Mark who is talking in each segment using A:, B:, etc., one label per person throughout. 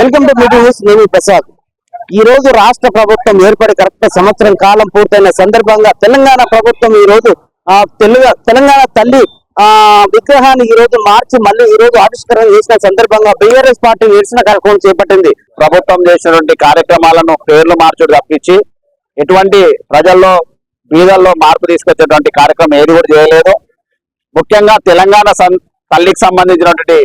A: Welcome to meeting news నేను ప్రసాద్ ఈ రోజు రాష్ట్ర ప్రభుత్వం ఏర్పడి కరెక్ట్ సంవత్సరం కాలం పూర్తయిన సందర్భంగా తెలంగాణ ప్రభుత్వం ఈ రోజు తెలుగు తెలంగాణ తల్లి ఆ విగ్రహాన్ని ఈ రోజు మార్చి మళ్ళీ ఈ రోజు ఆవిష్కరణ చేసిన సందర్భంగా బీఆర్ఎస్ పార్టీ నిరసన కార్యక్రమం చేపట్టింది.
B: ప్రభుత్వం చేసినటువంటి కార్యక్రమాలను పేర్లు మార్చుడు తప్పించి ఎటువంటి ప్రజల్లో బీదల్లో మార్పు తీసుకొచ్చేటువంటి కార్యక్రమం ఏది కూడా చేయలేదు. ముఖ్యంగా తెలంగాణ సం- తల్లికి సంబంధించినటువంటి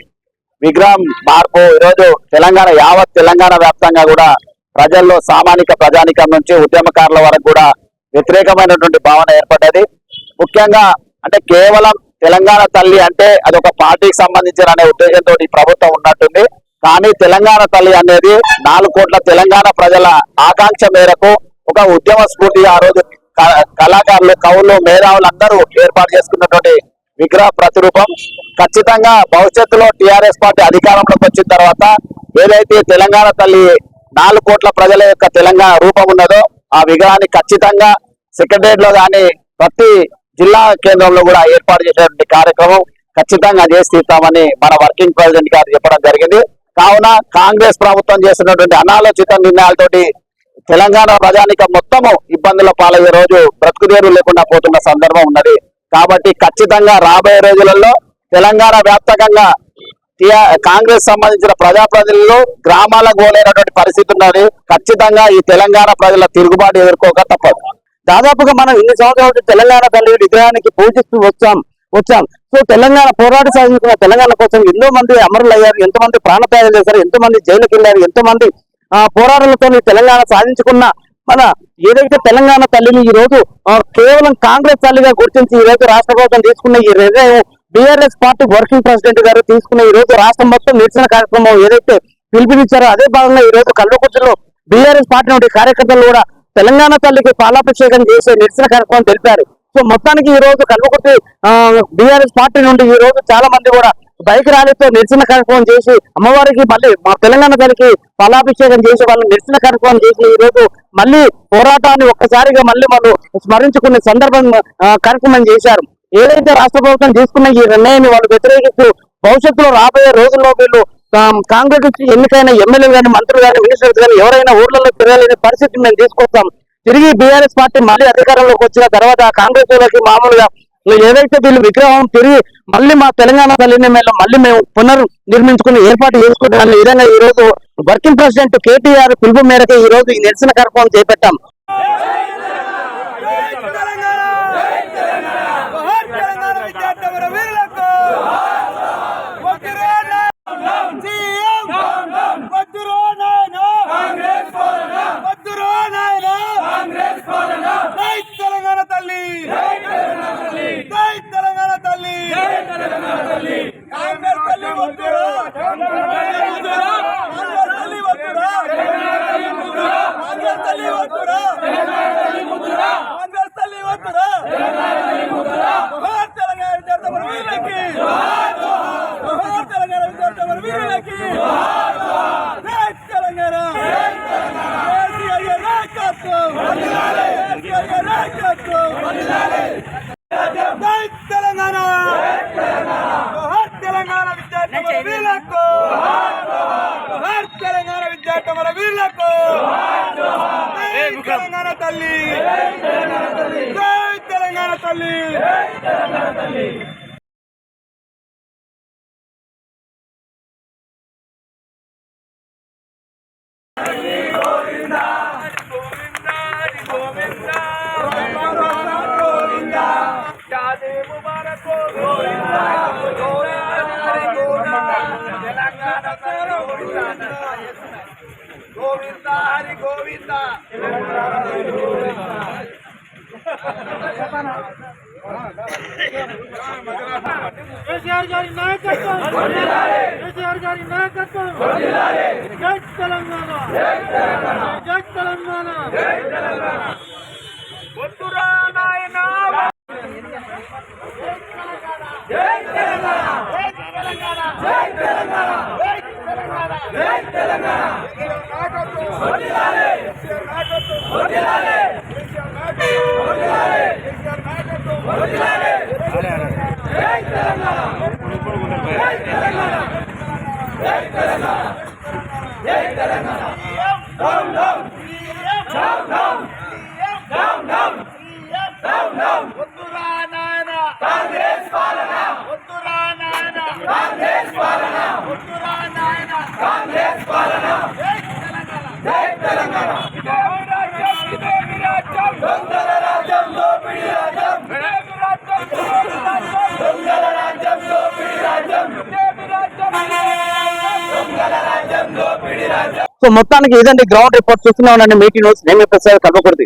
B: విగ్రహం మార్పు. ఈరోజు తెలంగాణ యావత్ తెలంగాణ వ్యాప్తంగా కూడా ప్రజల్లో సామాజిక ప్రజానికం నుంచి ఉద్యమకారుల వరకు కూడా వ్యతిరేకమైనటువంటి భావన ఏర్పడ్డది. ముఖ్యంగా అంటే కేవలం తెలంగాణ తల్లి అంటే అది ఒక పార్టీకి సంబంధించిన అనే ఉద్దేశంతో ప్రభుత్వం ఉన్నట్టుంది. కానీ తెలంగాణ తల్లి అనేది నాలుగు కోట్ల తెలంగాణ ప్రజల ఆకాంక్ష మేరకు ఒక ఉద్యమ స్ఫూర్తిగా ఆ రోజు కళాకారులు కవులు మేధావులు అందరూ ఏర్పాటు చేసుకున్నటువంటి విగ్రహ ప్రతిరూపం. ఖచ్చితంగా భవిష్యత్తులో టిఆర్ఎస్ పార్టీ అధికారంలోకి వచ్చిన తర్వాత ఏదైతే తెలంగాణ తల్లి నాలుగు కోట్ల ప్రజల యొక్క తెలంగాణ రూపం ఉన్నదో ఆ విగ్రహాన్ని ఖచ్చితంగా సెక్రటరియట్లో కానీ ప్రతి జిల్లా కేంద్రంలో కూడా ఏర్పాటు చేసేటువంటి కార్యక్రమం ఖచ్చితంగా చేసి తీస్తామని మన వర్కింగ్ ప్రెసిడెంట్ గారు చెప్పడం జరిగింది. కావున కాంగ్రెస్ ప్రభుత్వం చేస్తున్నటువంటి అనాలోచిత నిర్ణయాలతోటి తెలంగాణ ప్రజానిక మొత్తము ఇబ్బందుల పాలయ్యే రోజు బ్రతుకుదేరు లేకుండా పోతున్న సందర్భం ఉన్నది. కాబట్టి ఖచ్చితంగా రాబోయే రోజులలో తెలంగాణ వ్యాప్తంగా కాంగ్రెస్ సంబంధించిన ప్రజాప్రతినిధులు గ్రామాలకు పోలేనటువంటి పరిస్థితి ఉన్నది. ఖచ్చితంగా ఈ తెలంగాణ ప్రజల తిరుగుబాటు ఎదుర్కోక తప్పదు.
A: దాదాపుగా మనం ఇన్ని సంవత్సరాలు తెలంగాణ తల్లి విగ్రహానికి పూజిస్తూ వచ్చాం వచ్చాం. సో తెలంగాణ పోరాట సాధించిన తెలంగాణ కోసం ఎన్నో మంది అమరులు అయ్యారు ఎంతో మంది ప్రాణత్యాగం చేశారు ఎంతో మంది జైలుకి వెళ్ళారు ఎంతో మంది ఆ పోరాటాలతో తెలంగాణ సాధించుకున్న మన ఏదైతే తెలంగాణ తల్లిని ఈ రోజు కేవలం కాంగ్రెస్ తల్లిగా గుర్తించి ఈ రోజు రాష్ట్ర ప్రభుత్వం తీసుకున్న ఈ నిర్ణయం బీఆర్ఎస్ పార్టీ వర్కింగ్ ప్రెసిడెంట్ గారు తీసుకున్న ఈ రోజు రాష్ట్రం మొత్తం నిరసన కార్యక్రమం ఏదైతే పిలుపునిచ్చారో అదే భాగంగా ఈ రోజు కల్వకుర్తిలో బీఆర్ఎస్ పార్టీ నుండి కార్యకర్తలు కూడా తెలంగాణ తల్లికి పాలాభిషేకం చేసే నిరసన కార్యక్రమం తెలిపారు. సో మొత్తానికి ఈ రోజు కల్వకుర్తి బీఆర్ఎస్ పార్టీ నుండి ఈ రోజు చాలా మంది కూడా బైక్ ర్యాలీతో నిరసన కార్యక్రమం చేసి అమ్మవారికి మళ్ళీ మా తెలంగాణ తల్లికి ఫలాభిషేకం చేసి వాళ్ళు నిరసన కార్యక్రమం చేసి ఈ రోజు మళ్ళీ పోరాటాన్ని ఒక్కసారిగా మళ్ళీ వాళ్ళు స్మరించుకునే సందర్భం కార్యక్రమం చేశారు. ఏదైతే రాష్ట్ర ప్రభుత్వం తీసుకున్న ఈ నిర్ణయాన్ని వాళ్ళు వ్యతిరేకిస్తూ భవిష్యత్తులో రాబోయే రోజుల్లో వీళ్ళు కాంగ్రెస్ ఎన్నికైన ఎమ్మెల్యేలు కానీ మంత్రులు కానీ మినిస్టర్స్ కానీ ఎవరైనా ఊర్లలో తిరగలేని పరిస్థితి మేము తీసుకొస్తాం. తిరిగి బీఆర్ఎస్ పార్టీ మళ్ళీ అధికారంలోకి వచ్చిన తర్వాత కాంగ్రెస్ వాళ్ళకి మామూలుగా ఏదైతే వీళ్ళు విగ్రహం తిరిగి మళ్ళీ మా తెలంగాణ తల్లిని మేము మళ్ళీ మేము పునర్ నిర్మించుకుని ఏర్పాటు చేసుకుంటున్న విధంగా ఈ రోజు వర్కింగ్ ప్రెసిడెంట్ కేటీఆర్ పిలుపు మేరకు ఈ రోజు ఈ నిరసన కార్యక్రమం చేపట్టాం
C: బహార్ తెలంగాణ విద్యార్థుల వీరులకు వజ్రో సీఎం వజ్రో నాయనా వజ్రో నాయనా జై తెలంగాణ తల్లి జై తెలంగాణ తల్లి కాంగ్రెస్ తల్లి వజ్రో కాంగ్రెస్ తల్లి వజ్రో కాంగ్రెస్ తల్లి వజ్రో కాంగ్రెస్ తల్లి వజ్రో బహార్ తెలంగాణ విద్యార్థుల వీరులకి బహార్ తెలంగాణ విద్యార్థుల వీరులకి జై తెలంగాణ కేసీఆర్ నాయకత్వం కేసీఆర్ నాయకత్వం జై తెలంగాణ బహార్ తెలంగాణ విద్యార్థుల వీరులకు బహార్ తెలంగాణ విద్యార్థుల వీరులకు జై తెలంగాణ. తల్లి జై తెలంగాణ. తల్లి గోవింద హరి గోవింద
D: కేసీఆర్ గారి నాయకత్వం కేసీఆర్ గారి నాయకత్వం జై తెలంగాణ జై తెలంగాణ
C: వద్దురా నాయనా. జై తెలంగాణ
A: సో మొత్తానికి ఇదండి గ్రౌండ్ రిపోర్ట్ చూస్తున్నాం ఉండండి. మీటింగ్ నోట్స్ నేను ప్రసాద్ కల్పకూడదు